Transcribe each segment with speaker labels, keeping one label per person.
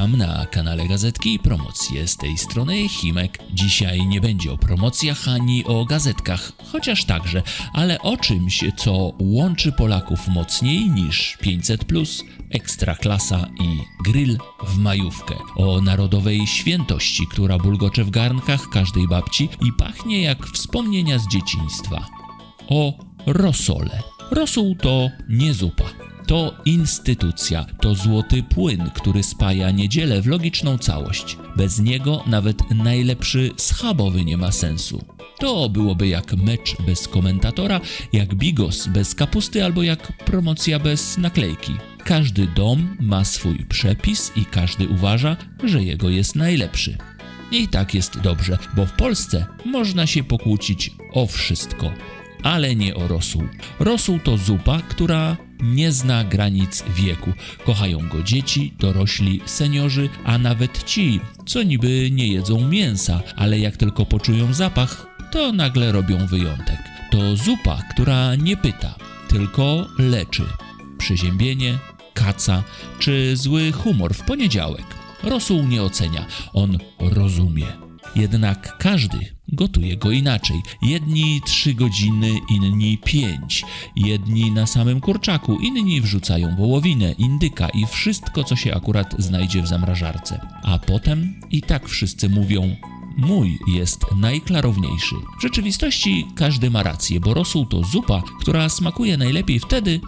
Speaker 1: Witam na kanale Gazetki i Promocje. Z tej strony Chimek. Dzisiaj nie będzie o promocjach ani o gazetkach, chociaż także, ale o czymś, co łączy Polaków mocniej niż 500, ekstraklasa i grill w majówkę. O narodowej świętości, która bulgocze w garnkach każdej babci i pachnie jak wspomnienia z dzieciństwa. O rosole. Rosół to nie zupa. To instytucja, to złoty płyn, który spaja niedzielę w logiczną całość. Bez niego nawet najlepszy schabowy nie ma sensu. To byłoby jak mecz bez komentatora, jak bigos bez kapusty albo jak promocja bez naklejki. Każdy dom ma swój przepis i każdy uważa, że jego jest najlepszy. I tak jest dobrze, bo w Polsce można się pokłócić o wszystko, ale nie o rosół. Rosół to zupa, która nie zna granic wieku. Kochają go dzieci, dorośli, seniorzy, a nawet ci, co niby nie jedzą mięsa, ale jak tylko poczują zapach, to nagle robią wyjątek. To zupa, która nie pyta, tylko leczy. Przeziębienie, kaca czy zły humor w poniedziałek. Rosół nie ocenia, on rozumie. Jednak każdy gotuje go inaczej. Jedni trzy godziny, inni pięć. Jedni na samym kurczaku, inni wrzucają wołowinę, indyka i wszystko, co się akurat znajdzie w zamrażarce. A potem i tak wszyscy mówią: Mój jest najklarowniejszy. W rzeczywistości każdy ma rację, bo rosół to zupa, która smakuje najlepiej wtedy,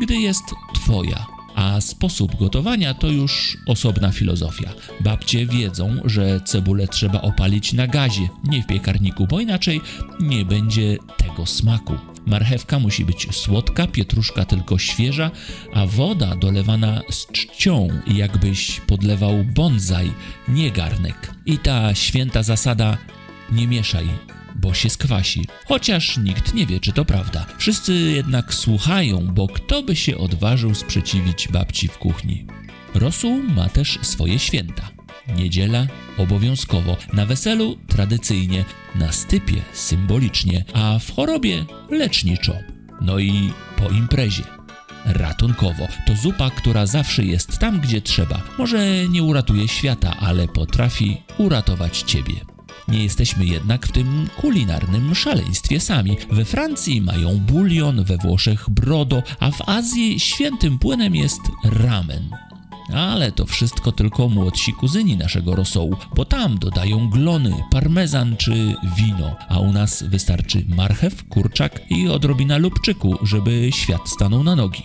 Speaker 1: gdy jest twoja. A sposób gotowania to już osobna filozofia. Babcie wiedzą, że cebulę trzeba opalić na gazie, nie w piekarniku, bo inaczej nie będzie tego smaku. Marchewka musi być słodka, pietruszka tylko świeża, a woda dolewana z czcią, jakbyś podlewał bonsai, nie garnek. I ta święta zasada nie mieszaj, bo się skwasi. Chociaż nikt nie wie, czy to prawda. Wszyscy jednak słuchają, bo kto by się odważył sprzeciwić babci w kuchni? Rosół ma też swoje święta. Niedziela obowiązkowo, na weselu tradycyjnie, na stypie symbolicznie, a w chorobie leczniczo. No i po imprezie ratunkowo. To zupa, która zawsze jest tam, gdzie trzeba. Może nie uratuje świata, ale potrafi uratować ciebie. Nie jesteśmy jednak w tym kulinarnym szaleństwie sami. We Francji mają bulion, we Włoszech brodo, a w Azji świętym płynem jest ramen. Ale to wszystko tylko młodsi kuzyni naszego rosołu, bo tam dodają glony, parmezan czy wino, a u nas wystarczy marchew, kurczak i odrobina lubczyku, żeby świat stanął na nogi.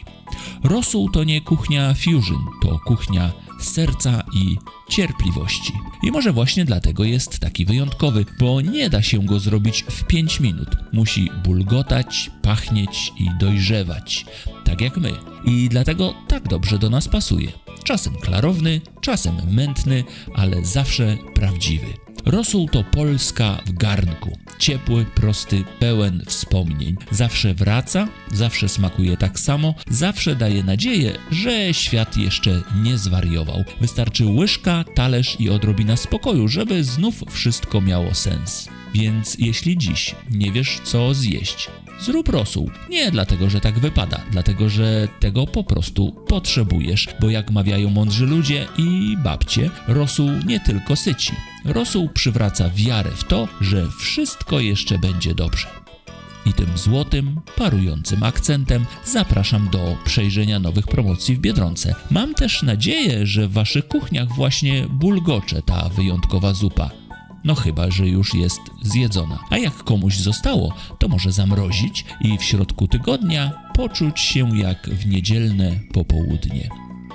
Speaker 1: Rosół to nie kuchnia fusion, to kuchnia serca i cierpliwości. I może właśnie dlatego jest taki wyjątkowy, bo nie da się go zrobić w 5 minut. Musi bulgotać, pachnieć i dojrzewać, tak jak my. I dlatego tak dobrze do nas pasuje. Czasem klarowny, czasem mętny, ale zawsze prawdziwy. Rosół to Polska w garnku. Ciepły, prosty, pełen wspomnień. Zawsze wraca, zawsze smakuje tak samo, zawsze daje nadzieję, że świat jeszcze nie zwariował. Wystarczy łyżka, talerz i odrobina spokoju, żeby znów wszystko miało sens. Więc jeśli dziś nie wiesz co zjeść, zrób rosół. Nie dlatego, że tak wypada, dlatego, że tego po prostu potrzebujesz, bo jak mawiają mądrzy ludzie i babcie, rosół nie tylko syci. Rosół przywraca wiarę w to, że wszystko jeszcze będzie dobrze. I tym złotym, parującym akcentem zapraszam do przejrzenia nowych promocji w Biedronce. Mam też nadzieję, że w waszych kuchniach właśnie bulgocze ta wyjątkowa zupa. No chyba, że już jest zjedzona. A jak komuś zostało, to może zamrozić i w środku tygodnia poczuć się jak w niedzielne popołudnie.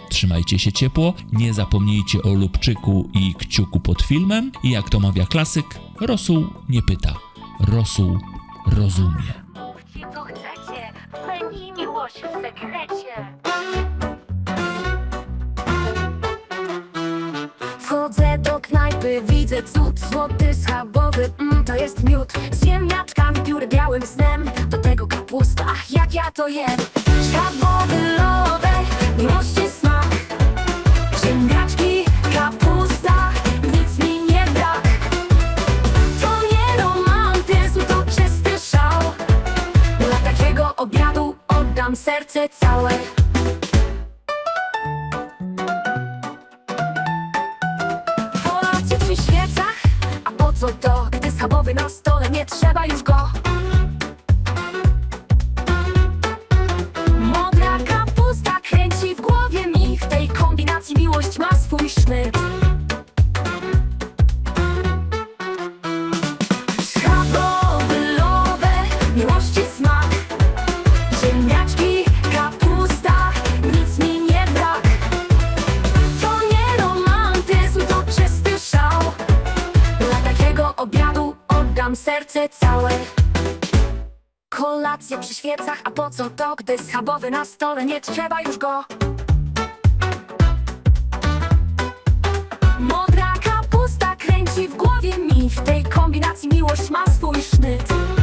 Speaker 1: Trzymajcie się ciepło, nie zapomnijcie o lubczyku i kciuku pod filmem i jak to mawia klasyk, rosół nie pyta, rosół rozumie.
Speaker 2: Mówcie co chcecie, miłość w sekrecie.
Speaker 3: Widzę cud Złoty schabowy, mm, to jest miód. Z ziemniaczkami, pióry białym snem. Do tego kapusta, ach jak ja to jem. Schabowy lodek, miłości smak. Ziemniaczki, kapusta, nic mi nie brak. To nie romantyzm, to czysty szał. Dla takiego obiadu oddam serce całe schabowy na stole, nie trzeba już go serce całe Kolacje przy świecach, a po co to, gdy schabowy na stole, nie trzeba już go? Modra kapusta kręci w głowie mi W tej kombinacji miłość ma swój sznyt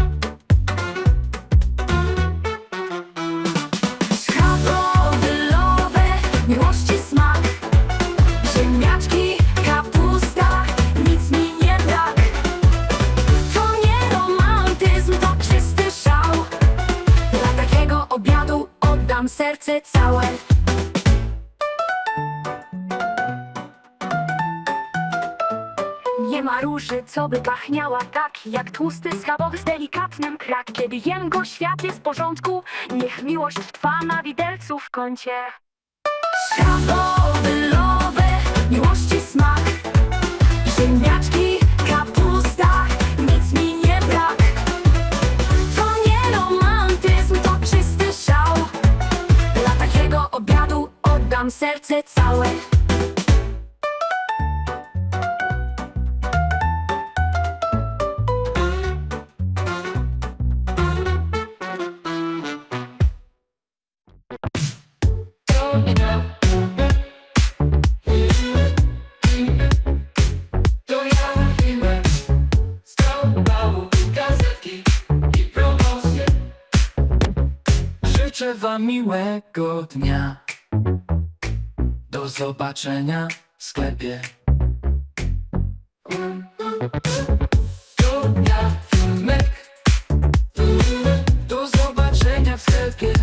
Speaker 3: oddam serce całe. Nie ma róży, co by pachniała tak Jak tłusty schabowy z delikatnym krak. Kiedy jem go, świat jest w porządku. Niech miłość trwa na widelcu w kącie. Schabowy lowe, miłości smak oddam serce całe.
Speaker 4: Życzę wam miłego dnia Do zobaczenia w sklepie Do zobaczenia w sklepie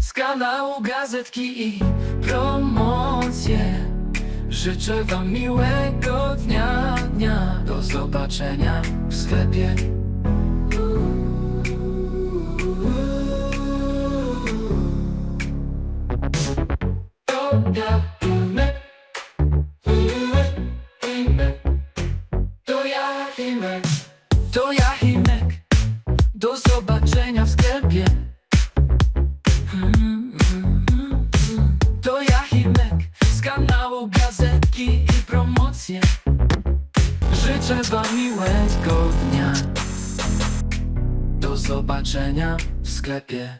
Speaker 4: z kanału gazetki i promocje. Życzę wam miłego dnia, dnia. Do zobaczenia w sklepie. To ja Himek. Do zobaczenia w sklepie. To ja Himek z kanału gazetki i promocje Życzę wam miłego dnia Do zobaczenia w sklepie